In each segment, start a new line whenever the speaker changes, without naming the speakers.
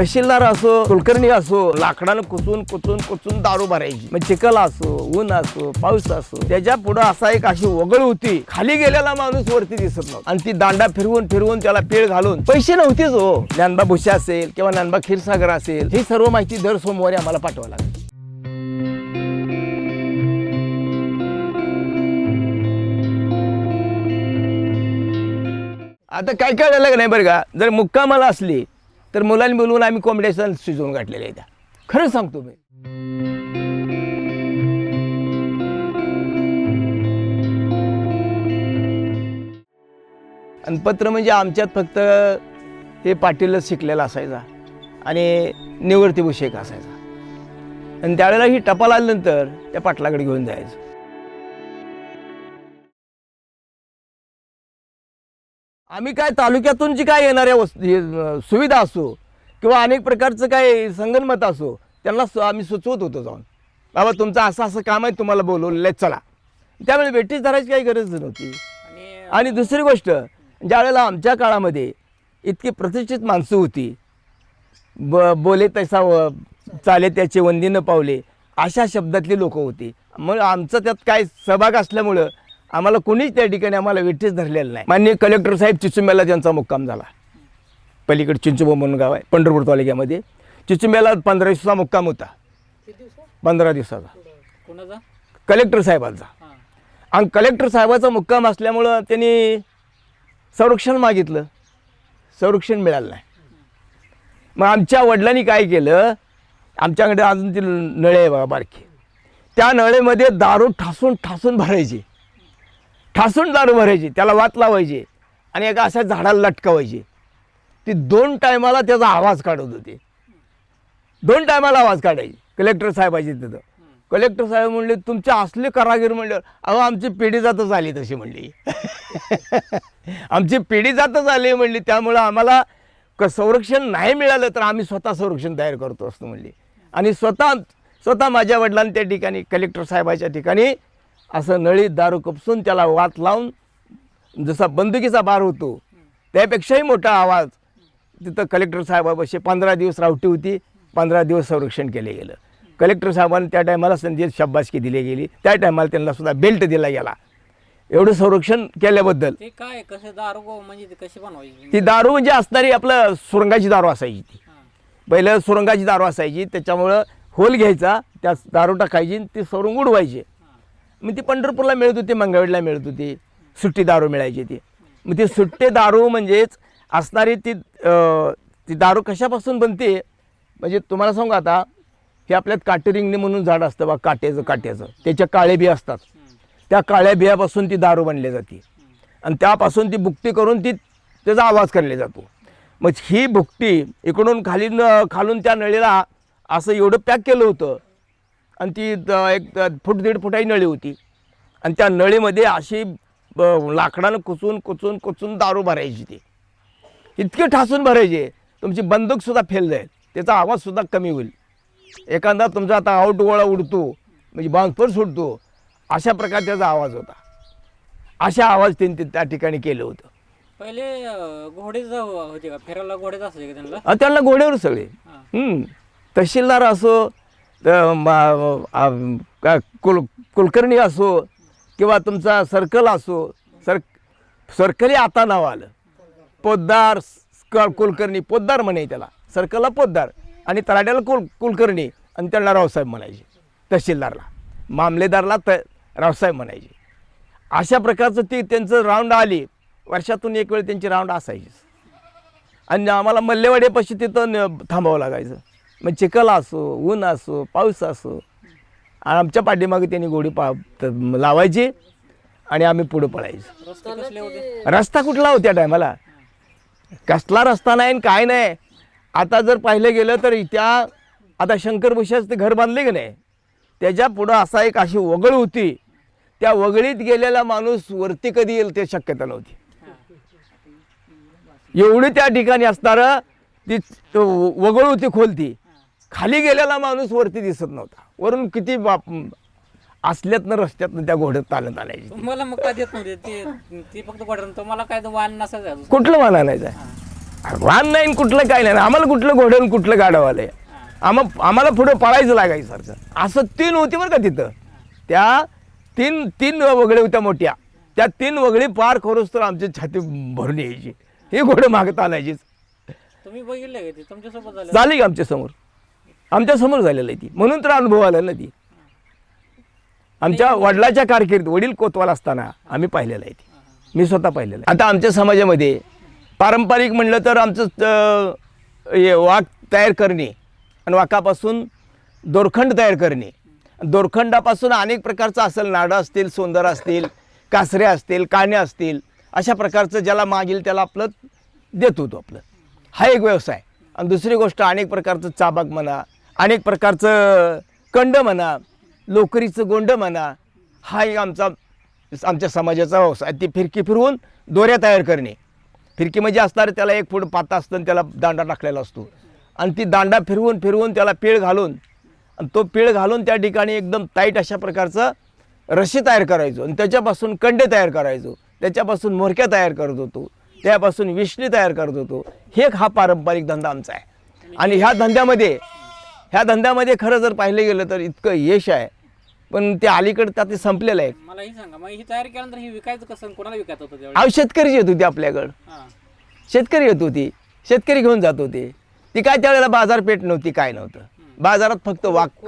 तहसीलदार असो कुलकर्णी असो लाकडानं कुचून कुचून कुचून दारू भरायची. मग चिखल असो ऊन असो पाऊस असो त्याच्या पुढे असा एक अशी वगळ होती. खाली गेलेला माणूस वरती दिसत नव्हता. आणि ती दांडा फिरवून फिरवून त्याला पेळ घालून पैसे नव्हतेच हो. ज्ञानबा भुशा असेल किंवा ज्ञानबा क्षीरसागर असेल ही सर्व माहिती दर सोमवारी आम्हाला पाठवा लागते. आता काय काय नाही बरं का? जर मुक्कामाला असली तर मुलांनी बोलवून आम्ही कॉम्पिटिशन शिजवून गाठलेले आहे त्या खरं सांगतो मी. आणि पत्र म्हणजे आमच्यात फक्त हे पाटीलच शिकलेला असायचा आणि निवृत्तीभूषेक असायचा. आणि त्यावेळेला ही टपाल आल्यानंतर त्या पाटलाकडे घेऊन जायचं. आम्ही काय तालुक्यातून जी काय येणाऱ्या वस्तू सुविधा असो किंवा अनेक प्रकारचं काय संगनमत असो त्यांना सु- आम्ही सुचवत होतो जाऊन. बाबा तुमचं असं असं काम आहे तुम्हाला बोलवलेलं आहे चला. त्यावेळी भेटीस धरायची काही गरज नव्हती.
आणि
दुसरी गोष्ट ज्यावेळेला आमच्या काळामध्ये इतकी प्रतिष्ठित माणसं होती ब बोले तसा व चाले त्याचे वंदी न पावले अशा शब्दातली लोक होती. मग आमचा त्यात काय सहभाग असल्यामुळं आम्हाला कोणीच त्या ठिकाणी आम्हाला वेठीच धरलेलं नाही. माननीय कलेक्टर साहेब चिचुंब्याला त्यांचा मुक्काम झाला. पलीकडे चिंचुबा म्हणून गाव आहे पंढरपूर तालुक्यामध्ये. चिचुंब्याला पंधरा दिवसाचा मुक्काम होता. पंधरा दिवसाचा.
कोणाचा?
कलेक्टर साहेबांचा.
हां.
आणि कलेक्टर साहेबाचा मुक्काम असल्यामुळं त्यांनी संरक्षण मागितलं. संरक्षण मिळालं नाही. मग आमच्या वडिलांनी काय केलं? आमच्याकडे अजून ती नळे आहे बघा बारकी. त्या नळेमध्ये दारू ठासून ठासून भरायची. ठासून दारू भरायची त्याला वात लावायची आणि एका अशा झाडाला लटकवायची. ती दोन टायमाला त्याचा आवाज काढत होती. दोन टायमाला आवाज काढायची. कलेक्टर साहेबाची तिथं. कलेक्टर साहेब म्हणले तुमचे असले कारागीर म्हणले अहो आमची पिढी जातच आली तशी म्हणली. आमची पिढी जातच आली म्हणली त्यामुळं आम्हाला क संरक्षण नाही मिळालं तर आम्ही स्वतः संरक्षण तयार करतो असतो म्हणली. आणि स्वतः स्वतः माझ्या वडिलांनी त्या ठिकाणी कलेक्टर साहेबाच्या ठिकाणी असं नळीत दारू कपसून त्याला वात लावून जसा बंदुकीचा बार होतो त्यापेक्षाही मोठा आवाज तिथं कलेक्टर साहेबापाशी पंधरा दिवस रावटी होती पंधरा दिवस संरक्षण केले गेलं. कलेक्टर साहेबांनी त्या टायमाला संधी शाबासकी दिली गेली. त्या टायमाला त्यांना सुद्धा बेल्ट दिला गेला. एवढं संरक्षण केल्याबद्दल.
ते काय कसं दारू म्हणजे कशी बनवायची?
ती दारू म्हणजे असणारी आपलं सुरंगाची दारू असायची ती. पहिलं सुरंगाची दारू असायची त्याच्यामुळं होल घ्यायचा त्यात दारू टाकायची ती सुरुंग उडवायची. मग ती पंढरपूरला मिळत होती मंगळवेडला मिळत होती. सुट्टी दारू मिळायची ती. मग ती सुट्टे दारू म्हणजेच असणारी ती ती दारू कशापासून बनते? म्हणजे तुम्हाला सांगू आता हे आपल्यात काटेरिंगणे म्हणून झाड असतं बा काट्याचं काट्याचं त्याच्या काळे बिया असतात. त्या काळ्या बियापासून ती दारू बनली जाते. आणि त्यापासून ती बुकटी करून ती त्याचा आवाज काढला जातो. मग ही बुकटी इकडून खाली न खालून त्या नळीला असं एवढं पॅक केलं होतं आणि ती एक फूट दीड फुटाची नळी होती. आणि त्या नळीमध्ये अशी लाकडानं कुचून कुचून कुचून दारू भरायची ती. इतके ठासून भरायचे. तुमची बंदूकसुद्धा फेल जाईल. त्याचा आवाजसुद्धा कमी होईल. एखादा तुमचा आता आउट गोळा उडतो म्हणजे बाउन्सपर सुटतो अशा प्रकारे त्याचा आवाज होता. अशा आवाज त्यांनी त्या ठिकाणी केलं होतं.
पहिले अं, घोडेच होते का? फिरायला घोडेच असायचे त्यांना?
त्यांना घोड्यावर सगळे. तहसीलदार असो तर का- कुल कुलकर्णी असो किंवा तुमचा सर्कल असो सर सर्कली आता नाव आलं. पोद्दार कुलकर्णी पोद्दार म्हणे त्याला. सर्कलला पोद्दार आणि तलाट्याला कुल कुलकर्णी. आणि त्यांना रावसाहेब म्हणायचे तहसीलदारला. मामलेदारला त रावसाहेब म्हणायचे. अशा प्रकारचं ती त्यांचं राऊंड आली. वर्षातून एक वेळ त्यांची राऊंड असायचीच. आणि आम्हाला मल्लेवाड्यापाशी तिथं न- थांबावं लागायचं. मग चिखल असो ऊन असो पाऊस असो आणि आमच्या पाठीमागे त्यांनी गोडी पा लावायची आणि आम्ही पुढं पळायचो.
रस्ते
कुठला हो त्या टायमाला कसला रस्ता नाही आणि काय नाही. आता जर पाहिलं गेलं तर त्या आता शंकर भुशाचं ते घर बांधले की नाही? त्याच्या पुढं असा एक अशी वगळ होती. त्या वगळीत गेलेला माणूस वरती कधी येईल ते शक्यता नव्हती. एवढी त्या ठिकाणी असणारं तो वगळ होती खोलती खाली गेलेला माणूस वरती दिसत नव्हता. वरून किती बाप असल्यातनं रस्त्यातनं त्या घोड्यात चालत आणायची
तुम्हाला मग काय देत नव्हते? ते ते फक्त घोड्यानं तुम्हाला काय वाहन नसायचं.
कुठलं जाय
हां.
वाहन नाही आणि कुठलं काय नाही. आम्हाला कुठलं घोडं आणि कुठलं गाडं आलंय. आम्हा आम्हाला पुढं पळायचं लागायचं सारखं असं तीन होती बरं का तिथं. त्या तीन तीन वगळे होत्या मोठ्या. त्या तीन वगळी पार करूच तर आमची छाती भरून यायची. हे घोडं मागत आणायचीच
तुम्ही बघितले का ते? तुमच्यासोबत झालं.
झाली की आमच्यासमोर? आमच्यासमोर झालेलं आहे ती. म्हणून तर अनुभव आला ना ती. आमच्या वडिलाच्या कारकिर्द वडील कोतवाल असताना आम्ही पाहिलेलं आहे ती. मी स्वतः पाहिलेलं आहे. आता आमच्या समाजामध्ये पारंपरिक म्हणलं तर आमचं हे वाक तयार करणे आणि वाकापासून दोरखंड तयार करणे. दोरखंडापासून अनेक प्रकारचं असेल नाडं असतील सोंदर असतील कासरे असतील काणे असतील अशा प्रकारचं ज्याला मागील त्याला आपलं देतो तो आपलं. हा एक व्यवसाय. आणि दुसरी गोष्ट अनेक प्रकारचं चाबाक म्हणा अनेक प्रकारचं कंड म्हणा लोकरीचं गोंड म्हणा हा एक आमचा आमच्या समाजाचा व्यवसाय ती फिरकी फिरवून दोऱ्या तयार करणे. फिरकी म्हणजे असणारे त्याला एक फूट पाता असतं आणि त्याला दांडा टाकलेला असतो. आणि ती दांडा फिरवून फिरवून त्याला पीळ घालून आणि तो पीळ घालून त्या ठिकाणी एकदम टाईट अशा प्रकारचं रशी तयार करायचो. आणि त्याच्यापासून कंडे तयार करायचो. त्याच्यापासून मोरक्या तयार करत होतो. त्यापासून विष्णी तयार करत होतो. हे एक हा पारंपरिक धंदा आमचा आहे. आणि ह्या धंद्यामध्ये ह्या धंद्यामध्ये खरं जर पाहिलं गेलं तर इतकं यश आहे. पण ते अलीकडं त्यात ते संपलेलं आहे.
मला ही सांगा मग ही तयारी केल्यानंतर ही विकायचं कसं कोणाला विकायचं होतं त्यावेळी
अहो शेतकरी येत होते आपल्याकडं.
हां.
शेतकरी येत होती. शेतकरी घेऊन जात होते. ती काय त्यावेळेला बाजारपेठ नव्हती काय नव्हतं. बाजारात फक्त वाक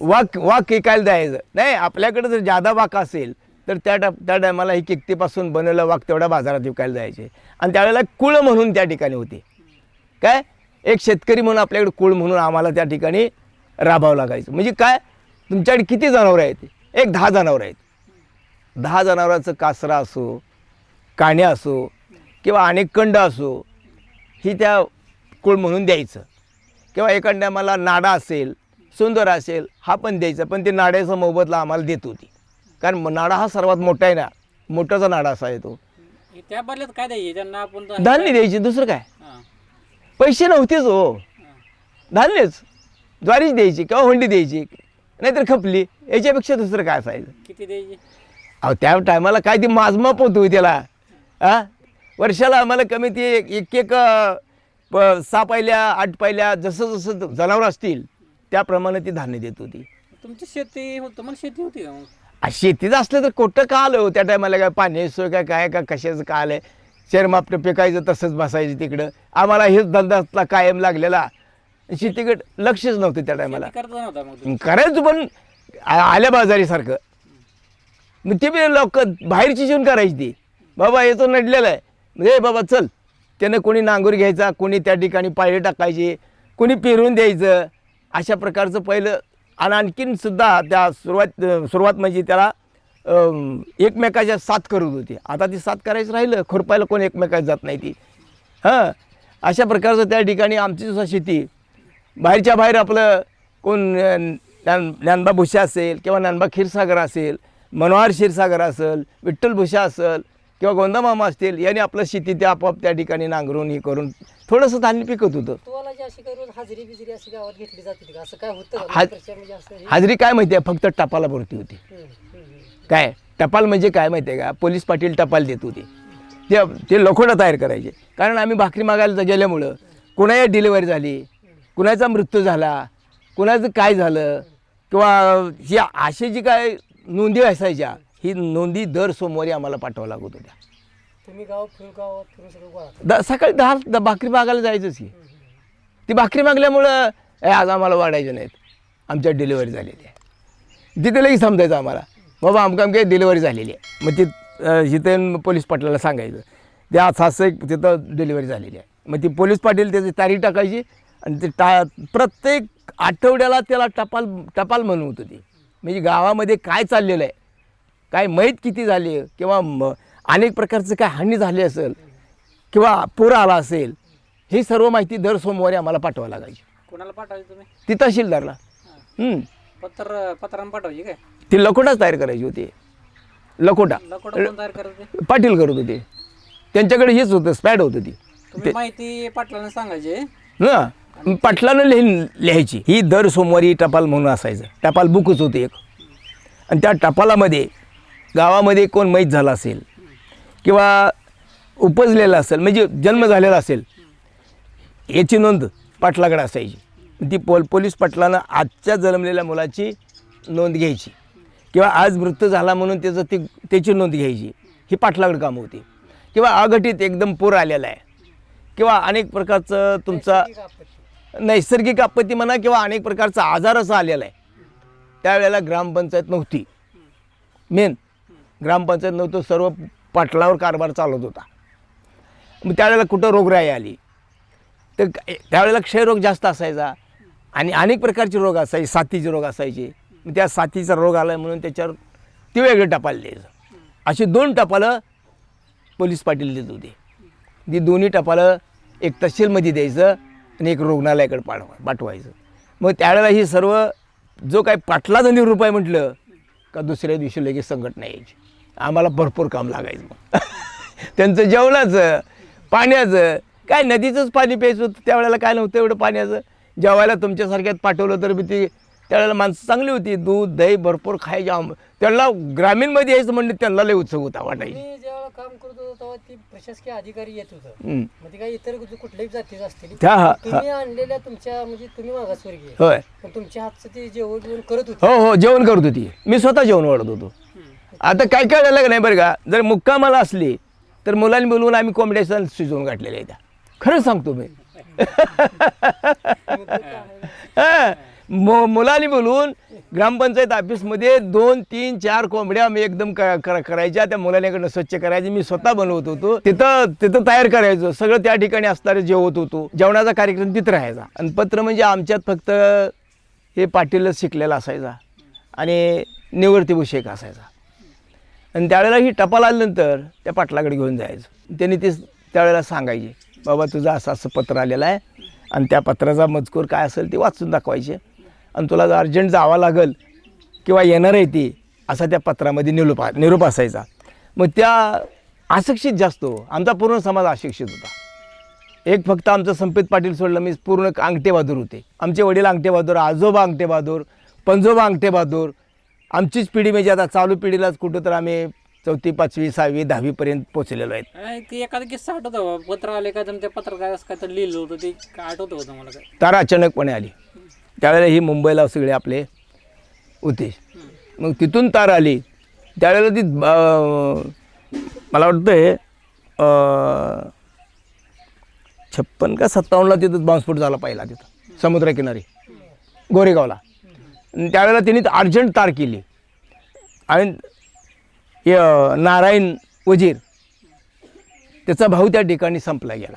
वाक वाक विकायला द्यायचं. नाही आपल्याकडे जर जादा वाक असेल तर त्या टा त्या टायमाला ही किक्तीपासून बनवलेलं वाक तेवढ्या बाजारात विकायला जायचे. आणि त्यावेळेला कुळ म्हणून त्या ठिकाणी होते. काय? एक शेतकरी म्हणून आपल्याकडे कुळ म्हणून आम्हाला त्या ठिकाणी राबावं लागायचं. म्हणजे काय? तुमच्याकडे किती जनावरं आहेत? एक दहा जनावरं आहेत. दहा जनावरांचं कासरा असो काण्या असो किंवा अनेक कंड असो ही त्या कुळ म्हणून द्यायचं. किंवा एखाद्या मला नाडा असेल सुंदर असेल हा पण द्यायचा. पण ते नाड्याचा मोबदला आम्हाला देत होती. कारण नाडा हा सर्वात मोठा आहे ना. मोठाचा नाडा असा आहे तो
हे त्या बदल्यात काय द्यायचे? त्यांना आपण
धान्य द्यायची. दुसरं काय? पैसे नव्हतेच हो. धान्यच. ज्वारीच द्यायची किंवा हुंडी द्यायची. नाहीतर खपली. याच्यापेक्षा दुसरं काय असायचं?
किती द्यायचे?
अहो त्या टायमाला काय ती माजमाप होतो त्याला. आ? वर्षाला आम्हाला कमी ती एक एक सहा पाहिल्या आठ पाहिल्या जसं जसं जनावर असतील त्याप्रमाणे ती धान्य देत होती.
तुमची शेती होत तुम्हाला शेती होती का मग?
आ, शेतीचं असलं तर कुठं का आलं हो त्या टायमाला? काय पाणी सोय काय काय का कशाचं का आलं शेरमापटं पिकायचं तसंच बसायचं तिकडं. आम्हाला हेच धंदा कायम लागलेला. शेतीकडे लक्षच नव्हतं त्या टायमाला.
शेती करता नव्हता मग तुम्ही?
करायचं पण आ- आल्या बाजारीसारखं. मग ते बी लोक बाहेरची जेवण करायची ती. बाबा येतो नडलेलं आहे. म्हणजे बाबा चल. त्यानं कोणी नांगूर घ्यायचा कोणी त्या ठिकाणी पाळी टाकायची कोणी पेरून द्यायचं. अशा प्रकारचं पहिलं आणि आणखीन सुद्धा त्या सुरुवात सुरुवात म्हणजे त्याला एकमेकाच्या साथ करत होती. आता ती साथ करायचं राहिलं खुरपायला कोण एकमेकाच्या जात नाही ती. हां? अशा प्रकारचं त्या ठिकाणी आमची सुद्धा शेती. बाहेरच्या बाहेर आपलं कोण ज्ञान ज्ञानबा भुशा असेल किंवा ज्ञानबा क्षीरसागर असेल मनोहर क्षीरसागर असेल विठ्ठल भुशा असेल किंवा गोंदामामा असतील यांनी आपलं शेती ते आपोआप त्या ठिकाणी नांगरून हे करून थोडंसं धान्य पिकत होतं.
हाजरी काय
माहिती आहे? फक्त टपाला भरती होती. काय? टपाल म्हणजे काय माहिती आहे का? पोलीस पाटील टपाल देत होते. ते ते लखोडा तयार करायचे. कारण आम्ही भाकरी मागायला गेल्यामुळं कुणाची डिलिव्हरी झाली कुणाचा मृत्यू झाला कुणाचं काय झालं किंवा ही अशी जी काय नोंदी असायच्या ही नोंदी दर सोमवारी आम्हाला पाठवावं लागत होत्या.
तुम्ही गाव.
द सकाळी दहा द भाकरी मागायला जायचंच की. ती भाकरी मागल्यामुळं "ए, आज आम्हाला वाढायचे नाहीत. आमच्या डिलिव्हरी झालेली आहे तिथे लगेच समजायचं आम्हाला. बाबा आमका आमच्या डिलिव्हरी झालेली आहे. मग ती इथं पोलीस पाटलाला सांगायचं. ते असं असं एक तिथं डिलिव्हरी झालेली आहे. मग ती पोलीस पाटील त्याची तारीख टाकायची आणि ते टा प्रत्येक आठवड्याला त्याला टपाल टपाल म्हणून होतं म्हणजे गावामध्ये काय चाललेलं आहे? काय मैत किती झाली किंवा अनेक प्रकारचं काय हानी झाली असेल? किंवा पूर आला असेल? ही सर्व माहिती दर सोमवारी आम्हाला पाठवावं लागायची.
कोणाला पाठवायचे तुम्ही?
ती तहसीलदारला.
पत्र पत्रानं पाठवायची काय?
ती लकोटाच तयार करायची होती. लकोटा.
लकोडा कोण तयार करत ते?
पाटील करत होते. त्यांच्याकडे हेच होतं स्पॅड होतं ती.
तुम्ही माहिती पाटलांना सांगायचे?
ना पाटलानं लिहि लिहायची. ही दर सोमवारी टपाल म्हणून असायचं. टपाल बुकच होते एक. आणि त्या टपालामध्ये गावामध्ये कोण मैत झाला असेल किंवा उपजलेला असेल म्हणजे जन्म झालेला असेल याची नोंद पाटलाकडे असायची. ती पोल पोलीस पाटलानं आजच्या जन्मलेल्या मुलाची नोंद घ्यायची. किंवा आज मृत्यू झाला म्हणून त्याचं ती त्याची नोंद घ्यायची. ही पाटलाकडे कामं होती. किंवा अघटित एकदम पूर आलेला आहे. किंवा अनेक प्रकारचं तुमचा
नैसर्गिक आपत्ती.
म्हणा किंवा अनेक प्रकारचा आजार असा आलेला आहे. त्यावेळेला ग्रामपंचायत नव्हती. मेन ग्रामपंचायत नव्हतं. सर्व पाटलावर कारभार चालत होता. मग त्यावेळेला कुठं रोगराई आली? तर त्यावेळेला क्षयरोग जास्त असायचा. आणि अनेक प्रकारचे रोग असायचे साथीचे रोग असायचे. मग त्या साथीचा रोग आला म्हणून त्याच्यावर ते वेगळे टपाल द्यायचं. अशी दोन टपालं पोलीस पाटील देत होते. ती दोन्ही टपालं एक तहसीलमध्ये द्यायचं आणि एक रुग्णालयाकडे पाठवा पाठवायचं. मग त्यावेळेला ही सर्व जो काही पाटलाचा निरूप म्हटलं का दुसऱ्या दिवशी लगेच संघटना यायची. आम्हाला भरपूर काम लागायचं मग. त्यांचं जेवणाचं पाण्याचं काय नदीचंच पाणी प्यायचं होतं त्यावेळेला काय नव्हतं एवढं पाण्याचं. जेवायला तुमच्यासारख्यात पाठवलं तर बी ती त्यावेळेला माणसं चांगली होती. दूध दही भरपूर खायचे आम त्यांना ग्रामीणमध्ये यायचं म्हणजे त्यांना लय उत्सव होता वाटायची
मी ज्यावेळेला काम करत होतो तेव्हा ती प्रशासकीय अधिकारी येत होतं.
हम्म.
काही इतर कुठल्याही जातीचे असतील.
त्या हा-
तुम्ही आणलेल्या तुमच्या म्हणजे तुम्ही मागासवर्गीय
होय.
पण तुमच्या हातचं ते जेवण बिवण करत होते.
हो हो जेवण करत होती. मी स्वतः जेवण वाढत होतो. आता काय काय झालं का नाही बरं का? जर मुक्कामाला असली तर मुलांनी बोलवून आम्ही कोंबड्या शिजवून गाठलेल्या आहेत. त्या खरं सांगतो. मु- मुलांनी बोलून ग्रामपंचायत ऑफिसमध्ये दोन तीन चार कोंबड्या मी एकदम क- करायच्या त्या मुलांकडनं स्वच्छ करायचे. मी स्वतः बनवत होतो. तिथं तिथं तयार करायचो. सगळं त्या ठिकाणी असणारे जेवत होतो. जेवणाचा कार्यक्रम तिथं राहायचा. आणि पत्र म्हणजे आमच्यात फक्त हे पाटीलच शिकलेला असायचा. आणि निवृत्तीभूषेक असायचा. आणि त्यावेळेला ही टपाल आल्यानंतर त्या पाटलाकडे घेऊन जायचं. त्यांनी ते त्यावेळेला सांगायचे. बाबा तुझं असं असं पत्र आलेलं आहे. आणि त्या पत्राचा मजकूर काय असेल ते वाचून दाखवायचे. आणि तुला जर अर्जंट जावं लागेल किंवा येणार आहे ती असा त्या पत्रामध्ये निरूपा निरूप असायचा. मग त्या अशिक्षित जास्त हो. आमचा पूर्ण समाज अशिक्षित होता. एक फक्त आमचं संपेत पाटील सोडलं मी पूर्ण अंगठेबहादूर होते. आमचे वडील अंगठेबहादूर आजोबा अंगठेबहादूर पंजोबा अंगठेबहादूर आमचीच पिढी म्हणजे आता चालू पिढीलाच कुठं तर आम्ही चौथी पाचवी सहावी दहावीपर्यंत पोचलेलो आहेत.
ते एखादा किस्सा आठवतो. पत्र आले का तर त्या पत्रात काय तर लिहिलं होतं ते काय आठवतं का तुम्हाला काय?
तारा अचानकपणे आली. त्यावेळेला ही मुंबईला सगळे आपले होते. मग तिथून तार आली. त्यावेळेला ती अं, मला वाटतं छप्पन का सत्तावन्नला तिथं बॉम्बस्फोट झाला पहिला तिथं समुद्रकिनारी गोरेगावला. आणि त्यावेळेला तिने अर्जंट तार केली. आणि हे, नारायण वजीर. त्याचा भाऊ त्या ठिकाणी संपला गेला.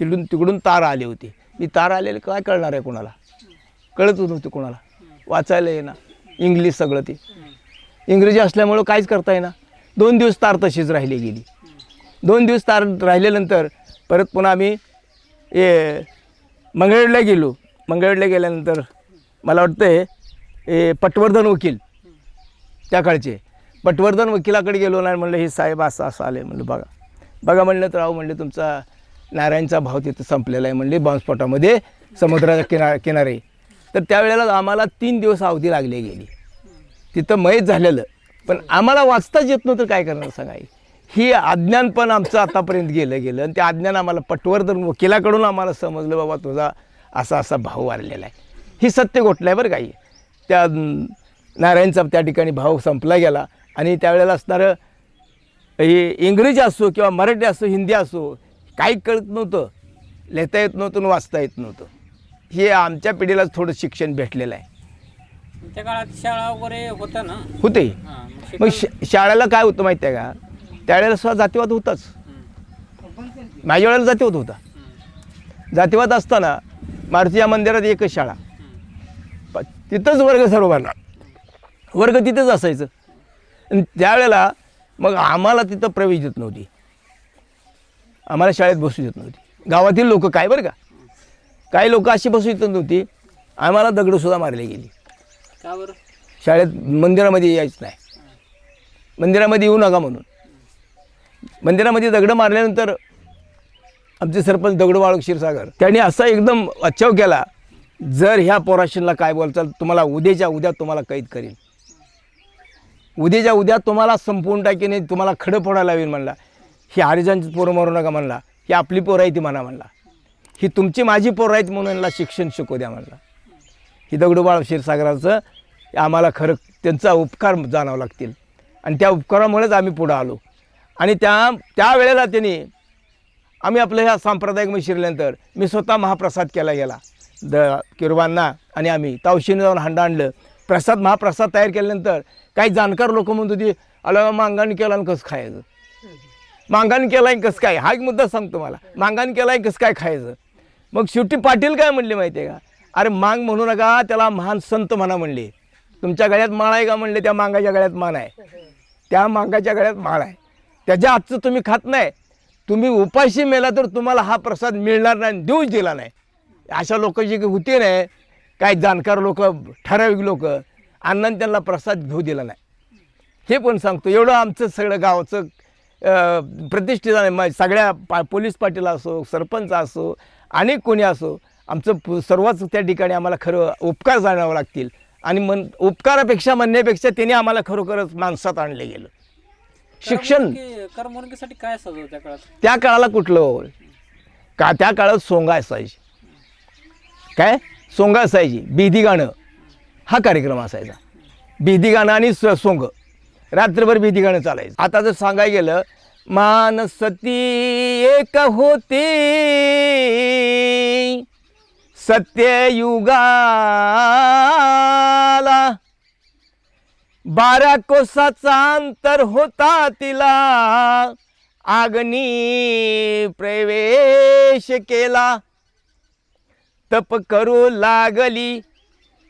तिकडून तिकडून तार आली होती. मी तार आलेले काय कळणार आहे कोणाला? कळत नव्हती कोणाला. वाचायला येईना. इंग्लिश सगळं ते. इंग्रजी असल्यामुळं काहीच करता येईना. दोन दिवस तार तशीच राहिली गेली. दोन दिवस तार राहिल्यानंतर परत पुन्हा आम्ही हे मंगळवेडला गेलो. मंगळवेडला गेल्यानंतर मला वाटतं हे हे पटवर्धन वकील. त्या काळचे. पटवर्धन वकिलाकडे गेलो नाही म्हणलं हे साहेब असं असं आले म्हणलं बघा बघा म्हणलं तर राहू म्हणले तुमचा नारायणचा भाव तिथं संपलेला आहे म्हणले बॉम्बस्फोटामध्ये समुद्राच्या किना किनारे. तर त्यावेळेला आम्हाला तीन दिवस अवधी लागली गेली. तिथं मयत झालेलं. पण आम्हाला वाचताच येत नव्हतं काय करणार सांगा ही अज्ञान पण आमचं आतापर्यंत गेलं गेलं. आणि ते अज्ञान आम्हाला पटवर्धन वकिलाकडून आम्हाला समजलं बाबा तुझा असा असा भाव वारलेला आहे. ही सत्य गोठलं आहे बरं काही त्या नारायणचा त्या ठिकाणी भाव संपला गेला. आणि त्यावेळेला असणारं हे इंग्रजी असो किंवा मराठी असो हिंदी असो काही कळत नव्हतं. लिहिता येत नव्हतं वाचता येत नव्हतं. हे आमच्या पिढीला थोडं शिक्षण भेटलेलं आहे.
त्या काळात शाळा वगैरे होत्या ना?
होते.
हां मग
शाळेला काय होतं माहिती आहे का? त्यावेळेला सुद्धा जातीवाद होताच. माझ्या वेळेला जातीवाद होता. जातीवाद असताना मारुती मंदिरात एकच शाळा. तिथंच वर्ग सर्व भरला वर्ग तिथंच असायचं. आणि त्यावेळेला मग आम्हाला तिथं प्रवेश देत नव्हती. आम्हाला शाळेत बसू देत नव्हती. गावातील लोक काय बरं का? काही लोक अशी बसू देत नव्हती. आम्हाला दगडंसुद्धा मारली गेली.
का बरं?
शाळेत मंदिरामध्ये यायचं नाही. मंदिरामध्ये येऊ नका म्हणून. मंदिरामध्ये दगडं मारल्यानंतर आमचे सरपंच दगडू बाळक क्षीरसागर त्यांनी असा एकदम अच्छाव केला जर ह्या पोराशनला काय बोलचाल तुम्हाला उद्याच्या उद्या तुम्हाला कैद करीन. उद्याच्या उद्या तुम्हाला संपवून टाकीने तुम्हाला खडं फोडायला येईल म्हणला. ही हरिजांची पोरं मारू नका म्हणला. ही आपली पोरं आहे ती म्हणा म्हणला. ही तुमची माझी पोरं आहेत म्हणून यांना शिक्षण शिकू द्या म्हणला. ही दगडूबाळ क्षीरसागराचं आम्हाला खरं त्यांचा उपकार जाणावं लागतील. आणि त्या उपकारामुळेच आम्ही पुढं आलो. आणि त्या त्यावेळेला त्यांनी आम्ही आपलं ह्या सांप्रदायिक शिरल्यानंतर मी स्वतः महाप्रसाद केला गेला. द किरवांना आणि आम्ही तावशीने जाऊन हांडा आणलं. प्रसाद महाप्रसाद तयार केल्यानंतर काही जाणकार लोक म्हणत होती अला मांगाण केला आणि कसं खायचं? मांगाण केलाय कसं काय? हा एक मुद्दा सांगतो मला. मांगाण केलाय कसं काय खायचं? मग शेवटी पाटील काय म्हणले माहिती आहे का? अरे मांग म्हणू नका त्याला महान संत म्हणा म्हणले. तुमच्या गळ्यात माळ आहे का? म्हणले त्या मांगाच्या गळ्यात मान आहे. त्या मांगाच्या गळ्यात माळ आहे. त्याच्या आजचं तुम्ही खात नाही. तुम्ही उपाशी मेला तर तुम्हाला हा प्रसाद मिळणार नाही आणि देऊच दिला नाही. अशा लोक जी होती नाही काही जाणकार लोक ठराविक लोक अण्णांनी त्यांना प्रसाद घेऊ दिला नाही. हे पण सांगतो एवढं आमचं सगळं गावाचं प्रतिष्ठित आहे. मा- सगळ्या पा पोलीस पाटील असो सरपंच असो अनेक कोणी असो आमचं सर्वच त्या ठिकाणी आम्हाला खरं उपकार जाणावं लागतील. आणि मन उपकारापेक्षा म्हणण्यापेक्षा त्यांनी आम्हाला खरोखरच माणसात आणले गेलं. शिक्षण.
करमणुकीसाठी काय असायचं त्या काळात?
त्या काळाला कुठलं? का त्या काळात सोंगा असायची काय? सोंगा असायची बिधी गाणं. हा कार्यक्रम असायचा. बिधी गाणं आणि स सोंग. रात्रभर बिधी गाणं चालायचं. आता जर सांगायला गेलं मानसती एक होती. सत्ययुगाला बारा कोसाचा अंतर होता तिला. आग्नी प्रवेश केला. तप करू लागली.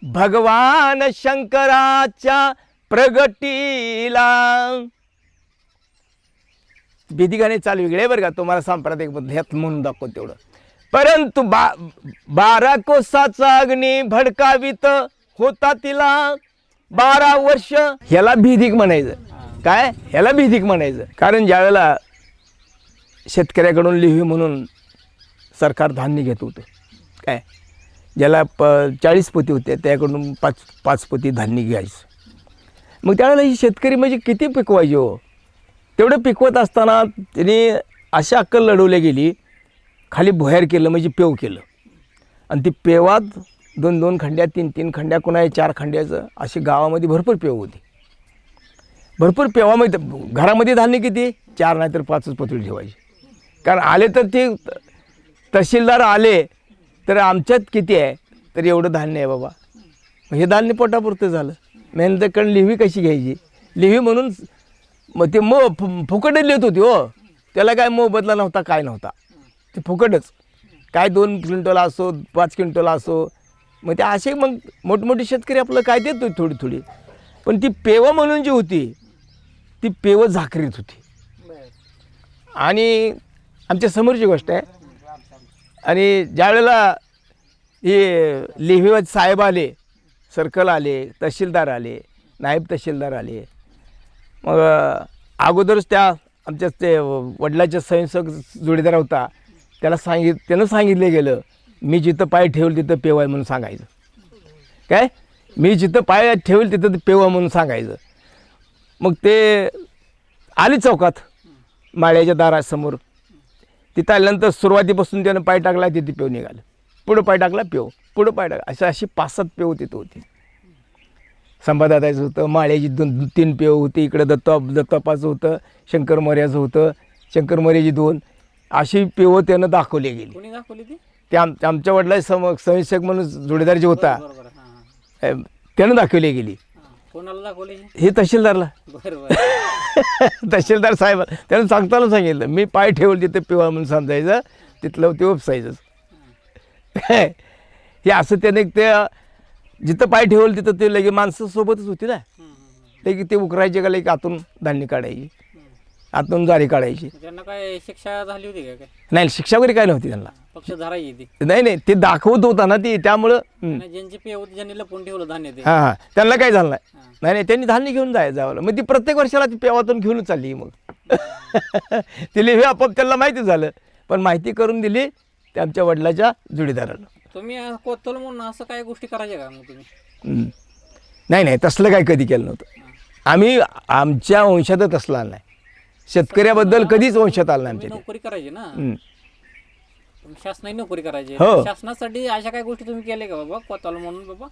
भगवान शंकराच्या प्रगटीला भीती गाणे चालू वेगळे बरं का तुम्हाला सांप्रदायिक ह्यात म्हणून दाखव तेवढं. परंतु बा बारा कोसाचा अग्नी भडकावित होता तिला. बारा वर्ष ह्याला भीधिक म्हणायचं. काय? ह्याला भीधिक म्हणायचं. कारण ज्यावेळेला शेतकऱ्याकडून लिहू म्हणून सरकार धान्य घेत होतं. काय? ज्याला प चाळीस पोती होते त्याकडून पाच पाच पोती धान्य घ्यायचं. मग त्यावेळेला ही शेतकरी म्हणजे किती पिकवायचे हो? तेवढं पिकवत असताना त्याने अशी अक्कल लढवली गेली खाली भुयार केलं म्हणजे पेव केलं. आणि ती पेवात दोन दोन खंड्या तीन तीन खंड्या कुणा चार खंड्याचं अशी गावामध्ये भरपूर पेव होती. भरपूर पेवामध्ये घरामध्ये धान्य किती? चार नाहीतर पाचच पतळी ठेवायची. कारण आले तर ते तहसीलदार आले तर आमच्यात किती आहे? तर एवढं धान्य आहे बाबा. हे धान्य पोटापुरतं झालं. मेहनत कारण लिव्ही कशी घ्यायची? लिव्ही म्हणून मग ते मो फु- फुकटच लिहित होती हो. त्याला काय मोबदला नव्हता काय नव्हता. ते फुकटच. काय दोन क्विंटल असो पाच क्विंटल असो. मग ते असे मग मोठमोठे शेतकरी आपलं काय देतो थोडी थोडी पण ती पेव म्हणून जी होती ती पेव झाकरीत होती. आणि आमच्या समोरची गोष्ट आहे आणि ज्यावेळेला हे लेहिवाज साहेब आले सर्कल आले तहसीलदार आले नायब तहसीलदार आले मग अगोदरच त्या आमच्या ते वडिलाच्या स्वयंसेवक जोडीदार होता त्याला सांगित त्यानं सांगितलं गेलं मी जिथं पाय ठेवलं तिथं पेवाय म्हणून सांगायचं. काय? मी जिथं पाय ठेवेल तिथं पेवा म्हणून सांगायचं. मग ते आले चौकात माळ्याच्या दारासमोर. तिथं आल्यानंतर सुरुवातीपासून त्यानं पाय टाकला तिथे पेव निघालं पुढं पाय टाकला पेव पुढं पाय टाकला अशा अशी पाच सात पेव तिथं होती संभादादाचं होतं माळ्याची दोन तीन पेव होती इकडं दत्ता दत्तापाचं होतं शंकर मोर्याचं होतं शंकर मोर्याची दोन अशी पेव त्यानं दाखवली गेली
दाखवली ती
ते आम आमच्या वडिला सम म्हणून जोडीदार जे होता
हां हां
त्यानं दाखवली गेली
हां. कोणाला दाखवली?
हे तहसीलदारला. तहसीलदार साहेब त्यानं सांगताना सांगितलं मी पाय ठेवलं तिथे पिवळा म्हणून समजायचं तिथलं ते उपसायचंच हे. असं त्याने ते जिथं पाय ठेवलं तिथं ते लगे माणसं सोबतच होती ना. लगे ते उकरायचे का लगे आतून धान्य काढायची. आतून जारी काढायची.
त्यांना काय शिक्षा झाली होती का काय?
नाही शिक्षा वगैरे काय नव्हती त्यांना.
पक्ष धरायची ती.
नाही नाही ते दाखवत होता ना ती त्यामुळं हं.
आणि ज्यांची पे होती ज्यांनी लपून ठेवलं धान्य ते.
हां हां. त्यांना काय झालं नाही. नाही नाही त्यांनी धान्य घेऊन जायचं जावं मग ती प्रत्येक वर्षाला ती पेवातून घेऊन चालली मग. तिला हे आपोआप त्यांना माहिती झालं. पण माहिती करून दिली ते आमच्या वडिलाच्या जोडीदारानं
तुम्ही अं, कोतल म्हणून असं काय गोष्टी करायच्या का मग तुम्ही?
हं. नाही नाही तसलं काय कधी केलं नव्हतं. आम्ही आमच्या वंशातच तसला नाही. शेतकऱ्याबद्दल कधीच वंशात आलं नाही
तुम्ही
आमच्या.
नोकरी करायची ना? शासनाची नोकरी करायची.
हो.
शासनासाठी अशा काही गोष्टी तुम्ही केल्या का बाबा? कोताला म्हणून बाबा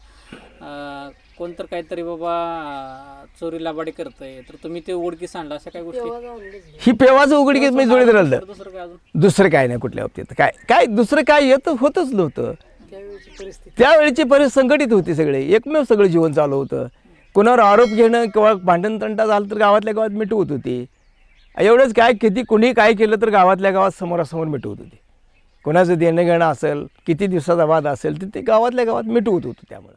अं, कोणतर काहीतरी बाबा अं, चोरी लाबाडी करतंय तर तुम्ही ते उघडकी सांडला अशा काही गोष्टी?
ही पेवाचं उघडकीच मी जोडीत राहिलं
तर दुसरं काय अजून
दुसरं काय नाही कुठल्या बाबतीत. काय काय दुसरं काय येत होतच नव्हतं.
त्यावेळेची परिस्थिती.
त्यावेळेची परिस्थिती संघटित होती सगळे. एकमेव सगळं जीवन चालू होतं. कोणावर आरोप घेणं किंवा भांडण तंटा झालं तर गावातल्या गावात मिटवत होती. एवढंच काय किती कुणी काय केलं तर गावातल्या गावात समोरासमोर मिटवत होती. कोणाचं देणं घेणं असेल किती दिवसाचा वाद असेल तर ते गावातल्या गावात मिटवत होतं त्यामुळं.